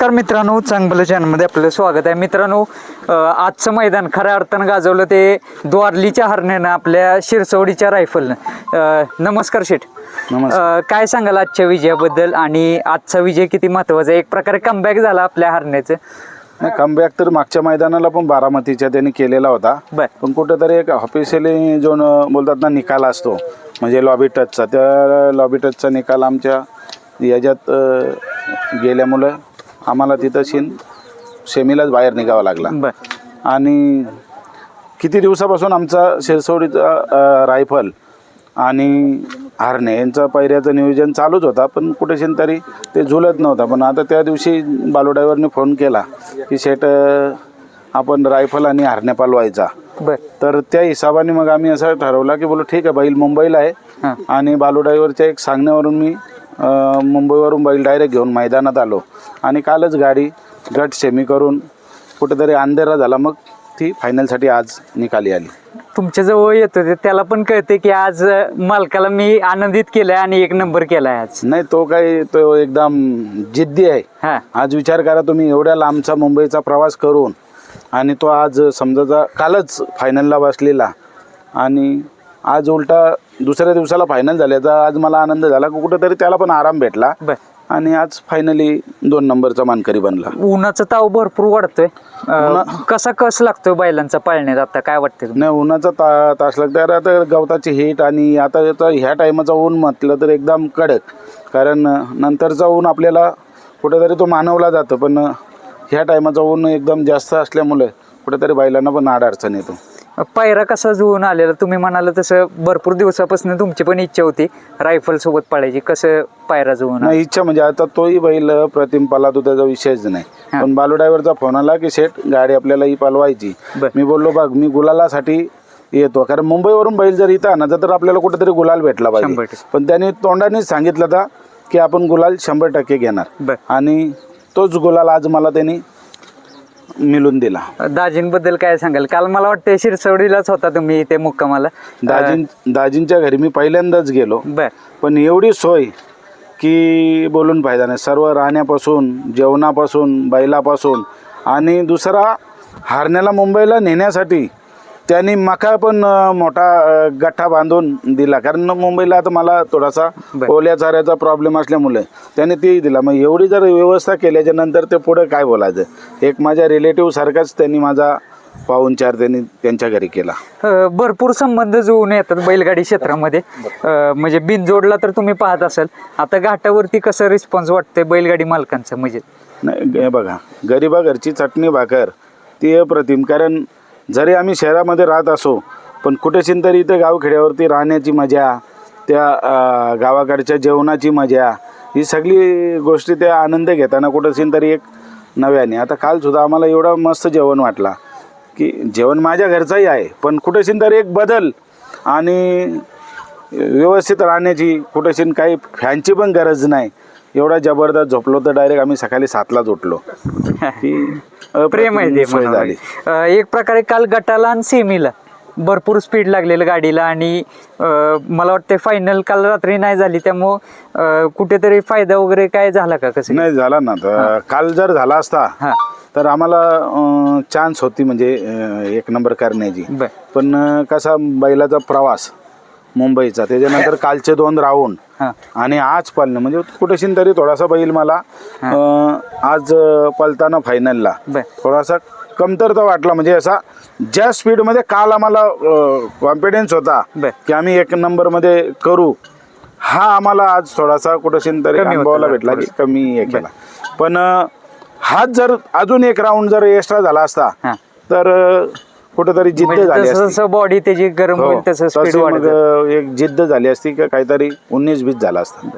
नमस्कार मित्रांनो चांगलं चॅनलमध्ये आपलं स्वागत आहे. मित्रांनो आजचं मैदान खऱ्या अर्थानं गाजवलं ते द्वारलीच्या हरण्यानं आपल्या शिरसवडीच्या रायफलनं. नमस्कार शेठ. काय सांगाल आजच्या विजयाबद्दल आणि आजचा विजय किती महत्त्वाचा आहे? एक प्रकारे कमबॅक झाला आपल्या हरण्याचं नाही कमबॅक तर मागच्या मैदानाला पण बारामतीच्या त्यांनी केलेला होता. पण कुठेतरी एक ऑफिशियली जो बोलतात ना निकाल असतो. म्हणजे लॉबी टचचा त्या लॉबी टचचा निकाल आमच्या याच्यात गेल्यामुळं आम्हाला तिथं शिन सेमीलाच बाहेर निघावा लागला. आणि किती दिवसापासून आमचा शिरसवडीचा अ, रायफल आणि हारणे यांचं पैऱ्याचं नियोजन चालूच होता पण कुठेशीन तरी ते झुलत नव्हता. पण आता त्या दिवशी बालू ड्रायव्हरने फोन केला की शेट आपण रायफल आणि हारणे पालवायचा. बर. तर त्या हिशोबाने मग आम्ही असं ठरवलं की बोलो ठीक आहे बैल मुंबईला. आहे आणि बालू ड्रायव्हरच्या एक सांगण्यावरून मी मुंबईवरून बैल डायरेक्ट घेऊन मैदानात आलो. आणि कालच गाडी गट सेमी करून कुठेतरी अंधेरा झाला. मग ती फायनलसाठी आज निकाली आली. तुमच्या जवळ येत होते त्याला पण कळते की आज मालकाला मी आनंदित केलाय आणि एक नंबर केलाय आज. नाही तो काही तो एकदम जिद्दी आहे. हा. आज विचार करा तुम्ही एवढ्या लांबचा मुंबईचा प्रवास करून आणि तो आज समजाचा कालच फायनलला बसलेला. आणि आज उलटा दुसऱ्या दिवसाला फायनल झाल्याचा आज मला आनंद झाला की कुठेतरी त्याला पण आराम भेटला. बर. आणि आज फायनली दोन नंबरचा मानकरी बनला. उन्हाचा ताव भरपूर वाढतोय. अ, कसा कस लागतोय बैलांचा पाळण्यात? आता काय वाटतंय तुम्हाला? नाही उन्हाचा ता तास लागतं तर आता गवताची हीट आणि आता ह्या टायमाचा ऊन म्हटलं तर एकदम कडक. कारण नंतरचा ऊन आपल्याला कुठेतरी तो मानवला जातं. पण ह्या टायमाचा ऊन एकदम जास्त असल्यामुळे कुठेतरी बैलांना पण आड अडचण येतो. पायरा कसा जुळून आलेला तुम्ही म्हणाला तसं भरपूर दिवसापासून तुमची पण इच्छा होती रायफल सोबत पाळायची कसं पायरा जुळून? नाही इच्छा म्हणजे आता तोही बैल प्रतिम पाला तो त्याचा विषयच नाही. पण बालू ड्रायव्हरचा फोन आला की शेठ गाडी आपल्याला ही पालवायची. मी बोललो बघ मी गुलालासाठी येतो कारण मुंबईवरून बैल जर इथं आणा तर आपल्याला कुठेतरी गुलाल भेटला पाहिजे. पण त्याने तोंडानेच सांगितलं होता की आपण गुलाल शंभर टक्के घेणार. आणि तोच गुलाल आज मला त्यांनी मिळून दिला. दाजींबद्दल काय सांगाल? काल मला वाटतं शिरसवडीलाच होता तुम्ही इथे मुक्कामाला. दाजीं दाजींच्या घरी मी पहिल्यांदाच गेलो. बर. पण एवढी सोय की बोलून फायदा नाही. सर्व राहण्यापासून जेवणापासून बैलापासून आणि दुसरा हारण्याला मुंबईला नेण्यासाठी त्यांनी मका पण मोठा गठ्ठा बांधून दिला. कारण मुंबईला आता मला थोडासा. ओल्या चाऱ्याचा प्रॉब्लेम असल्यामुळे त्याने तेही दिला. मग एवढी जर व्यवस्था केल्याच्यानंतर ते पुढं काय बोलायचं? एक माझ्या रिलेटिव्ह सारखाच त्यांनी माझा पाहुणचार त्यांनी त्यांच्या घरी केला. भरपूर संबंध जुळून येतात बैलगाडी क्षेत्रामध्ये. म्हणजे बिनजोडला तर तुम्ही पाहत असाल. आता घाटावरती कसं रिस्पॉन्स वाटतंय बैलगाडी मालकांचं म्हणजे? नाही बघा गरिबा घरची चटणी भाकर ती अप्रतिम. कारण जरी आम्ही शहरामध्ये राहत असो पण कुठेशीन तरी इथं गावखेड्यावरती राहण्याची मजा त्या गावाकडच्या जेवणाची मजा ही सगळी गोष्टी त्या आनंद घेताना कुठेशीन तरी एक नव्याने. आता कालसुद्धा आम्हाला एवढं मस्त जेवण वाटला की जेवण माझ्या घरचंही आहे पण कुठेशीन तरी एक बदल आणि व्यवस्थित राहण्याची कुठेशीन काही फॅनची पण गरज नाही. एवढा जबरदस्त झोपलो तर डायरेक्ट आम्ही सकाळी सातलाच उठलो. की प्रेम आहे ते सोय झाली. अ, एक प्रकारे काल गटाला आणि सेमीला भरपूर स्पीड लागलेलं गाडीला आणि अ, मला वाटतं फायनल काल रात्री नाही झाली त्यामुळं अ, कुठेतरी फायदा वगैरे काय झाला का कसं? नाही झाला ना. तर काल जर झाला असता हा. तर आम्हाला चान्स होती म्हणजे अं, एक नंबर करण्याची. बर. पण अं, कसा बैलाचा प्रवास मुंबईचा. त्याच्यानंतर कालचे दोन राऊंड. हा. आणि आज पळणं म्हणजे कुठेशीन तरी थोडासा बैल मला अं, आज अं, पळताना फायनलला बर. थोडासा कमतरता वाटला. म्हणजे असा ज्या स्पीडमध्ये काल आम्हाला कॉन्फिडन्स होता बर. की आम्ही एक नंबरमध्ये करू हा आम्हाला आज थोडासा कुठेशीन तरी कमी होता अनुभवायला जरा भेटला की कमी हे केला. पण अं, हाच जर अजून एक राऊंड जर एक्स्ट्रा झाला असता हा. तर अं, कुठेतरी जिद्द म्हणजे झाली जसं असती. जसं बॉडी त्याची गरम हो. होईल तसं स्पीड तशी मग वाढत अं, एक जिद्द झाली असती का काहीतरी उन्नीस बीस झाला असता.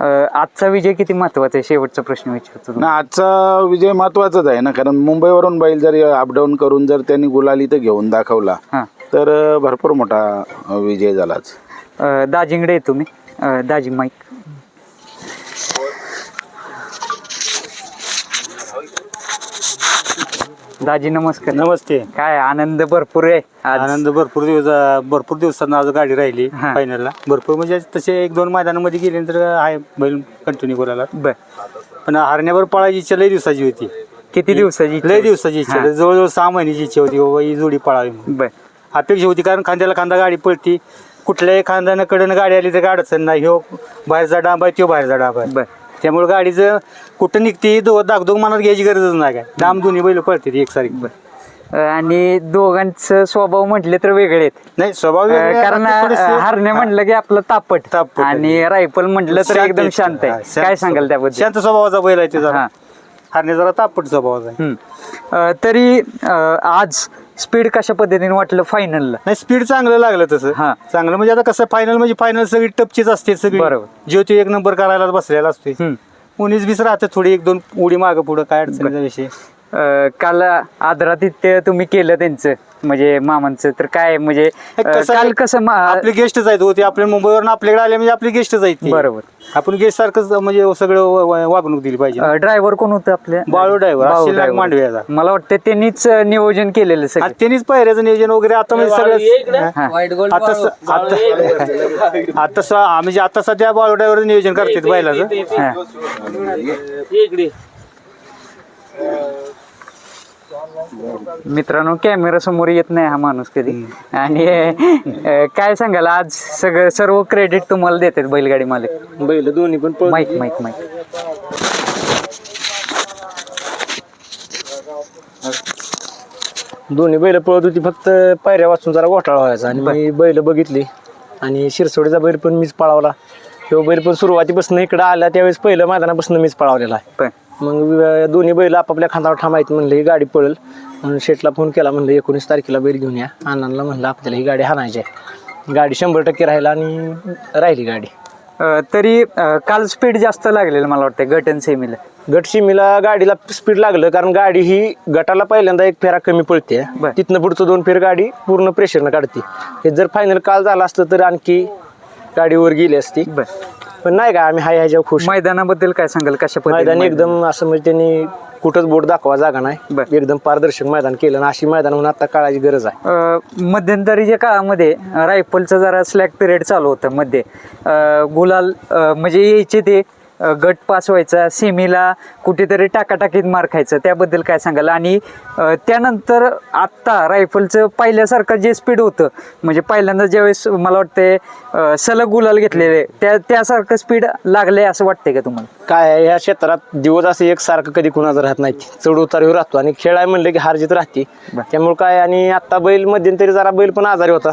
अ, आजचा विजय किती महत्त्वाचा आहे? शेवटचा प्रश्न विचारतो तुम्हाला. ना आजचा विजय महत्वाचाच आहे ना कारण मुंबईवरून बैल जर अपडाऊन करून जर त्यांनी गुलाल इथं घेऊन दाखवला हा. तर अं, भरपूर मोठा अं, विजय झालाच अ, आहे तुम्ही. अ, दाजी माईक. दाजी नमस्कार. नमस्ते. काय आनंद भरपूर आहे आज. आनंद भरपूर दिवस भरपूर दिवसांना आज गाडी राहिली हा. फायनलला भरपूर म्हणजे तसे एक दोन मैदानामध्ये गेल्यानंतर आहे बैल कंटिन्यू करायला बर. पण हरण्यावर पळायची इच्छा लय दिवसाची होती. किती दिवसाची इच्छा लय? दिवसाची इच्छा हा. जवळजवळ सहा महिन्याची इच्छा होती बाबा ही जोडी पळावी म्हणून. बर. अपेक्षा होती कारण खांद्याला खांदा गाडी पळती. कुठल्याही खांद्यानं कडनं गाडी आली तर गाडी अडचण नाही. ह्यो बाहेरचा डांब आहे तो बाहेरचा डांब आहे. बर. त्यामुळे गाडीचं कुठं निघते दो दागदोग मनात घ्यायची गरजच नाही काय डांब दोन्ही बैल पळते एकसारखी आणि दोघांचं स्वभाव म्हटले तर वेगळे आहेत नाही स्वभाव अ, वेगळे आहे. कारण आता हरणे म्हटलं की आपलं तापट तापट आहे. आणि रायफल म्हटलं तर शांत एकदम आहे. शांत हा, आहे काय सांगाल. त्याबद्दल शांत स्वभावाचा बैल आहे ते जरा हा. हरणे जरा तापट स्वभावाचा आहे हम्म. अ, तरी अ, आज स्पीड कशा पद्धतीने वाटलं फायनलला नाही स्पीड चांगलं लागलं तसं हा. चांगलं म्हणजे आता कसं फायनल म्हणजे फायनल सगळी टपचीच असते सगळी बरोबर. ज्योती एक नंबर करायला बसलेला असते हम्म. उन्नीस बीस राहते थोडी एक दोन उडी मागं पुढं काय अडचणीचा विषय अ, काल आदरातिथ्य तुम्ही केलं त्यांचं म्हणजे मामांचं तर काय म्हणजे अ, कसं काल आहे, कसं मा- आपले गेस्टच आहेत होते आपल्या मुंबईवरून आपल्याकडे आले म्हणजे आपले गेस्टच आहेत ते. बरोबर. आपण गेस्ट सारखंच म्हणजे सगळं व- व- वागणूक दिली पाहिजे ड्रायव्हर कोण होतं आपल्या बाळू driver, नाग driver. मांडव्याचा. मला वाटतं त्यांनीच अ, नियोजन केलेलं सगळं त्यांनीच पहिऱ्याचं नियोजन वगैरे आता म्हणजे सगळं हा. आता स- आता आता स- म्हणजे आता सध्या बाळू ड्रायव्हर नियोजन करतात बैलाचं हा. मित्रांनो कॅमेरा समोर येत नाही हा माणूस कधी. आणि अ, काय सांगाल आज सगळं सर्व क्रेडिट तुम्हाला देतात बैलगाडी मालक. बैल दोन्ही पण माईक माईक माईक. दोन्ही बैल पळत होती फक्त पायऱ्या वाचून जरा घोटाळा व्हायचा. आणि मी बैल बघितली. आणि शिरसोडीचा बैल पण मीच पळावला. तो बैल पण सुरुवातीपासून इकडं आला त्यावेळेस पहिलं मैदानापासून मीच पळावलेला आहे. पण मग दोन्ही बैल आपापल्या खांदावर थांबायचं म्हणलं ही गाडी पळेल. म्हणून शेटला फोन केला म्हणलं एकोणीस तारखेला बैल घेऊन या. अण्णांना म्हणलं आपल्याला ही गाडी हाणायची आहे. गाडी शंभर टक्के राहिला आणि राहिली गाडी. अ, तरी अ, काल स्पीड जास्त लागलेलं मला वाटतं गटन सेमीला गट शिमीला गाडीला स्पीड लागलं कारण गाडी ही गटाला पहिल्यांदा एक फेरा कमी पळते बर. तिथनं पुढचं दोन फेर गाडी पूर्ण प्रेशरनं काढते. हे जर फायनल काल झालं असतं तर आणखी गाडीवर गेली असती. बर. पण नाही का आम्ही हाय ह्याच्यावर खुश. मैदानाबद्दल काय सांगाल? कशा मैदान एकदम असं म्हणजे त्यांनी कुठंच बोट दाखवा जागा बर. नाही एकदम पारदर्शक मैदान केलं आणि अशी मैदान होऊन आता काळाची गरज आहे. अ, मध्यंतरीच्या काळामध्ये रायफलचं जरा स्लॅक पिरियड चालू होतं मध्ये. अ, गुलाल अ, म्हणजे यायचे ते गट पास व्हायचा सेमीला कुठेतरी टाकाटाकीत मार खायचं त्याबद्दल काय सांगाल? आणि त्यानंतर आत्ता रायफलचं पहिल्यासारखं जे स्पीड होतं म्हणजे पहिल्यांदा ज्यावेळेस मला वाटते सलग गुलाल घेतलेले त्या त्यासारखं स्पीड लागले असं वाटतंय का तुम्हाला? काय ह्या क्षेत्रात दिवस असं एकसारखं कधी कुणाचं राहत नाही चढ उतारीवर राहतो. आणि खेळ आहे म्हणलं की हारजीत राहते. त्यामुळे काय आणि आता बैल मध्यंतरी जरा बैल पण आजारी होता.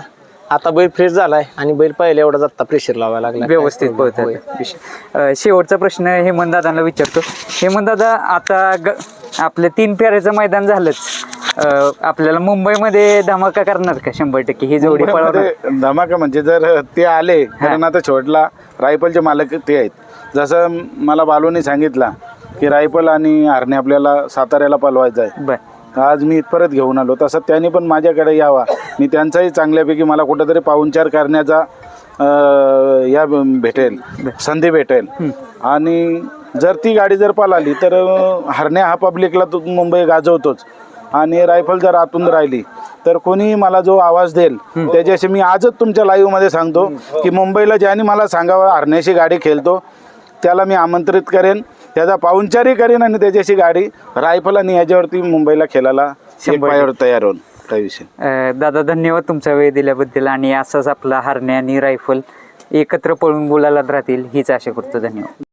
आता बैल फ्रेश झालाय आणि बैल पहिल्या एवढाच आता प्रेशर लावायला लागला व्यवस्थित पळतात शेवटचा प्रश्न हेमंत दादांना विचारतो. हेमंत दादा आता ग आपलं तीन फेऱ्याचं मैदान झालंच. अं, आपल्याला मुंबईमध्ये धमाका करणार का शंभर टक्के? ही जोडी पळवणार. मुंबईमध्ये धमाका म्हणजे जर ते आले कारण आता छोटला रायफलचे मालक ते आहेत. जसं मला बालूने सांगितलं की रायफल आणि हरणे आपल्याला साताऱ्याला पलवायचं आहे. बर. आज मी इथपर्यंत घेऊन आलो. तसं त्यांनी पण माझ्याकडे यावा. मी त्यांचाही चांगल्यापैकी मला कुठंतरी पाहुणचार करण्याचा या भेटेल संधी भेटेल. आणि जर ती गाडी जर पळाली तर हरण्या हा पब्लिकला तो मुंबई गाजवतोच. आणि रायफल जर आतून राहिली तर कोणी मला जो आवाज देईल त्याच्याशी मी आजच तुमच्या लाईव्हमध्ये सांगतो की मुंबईला ज्याने मला सांगावं हरण्याची गाडी खेळतो त्याला मी आमंत्रित करेन. त्याचा पाहुणचारही करेन आणि त्याच्याशी गाडी रायफल आणि याच्यावरती मुंबईला खेळायला तयार होऊन काय विषय? अं, दादा धन्यवाद तुमचा वेळ दिल्याबद्दल आणि असाच आपला हरण्या आणि रायफल एकत्र पळून बोलायला राहतील हीच आशा करतो. धन्यवाद.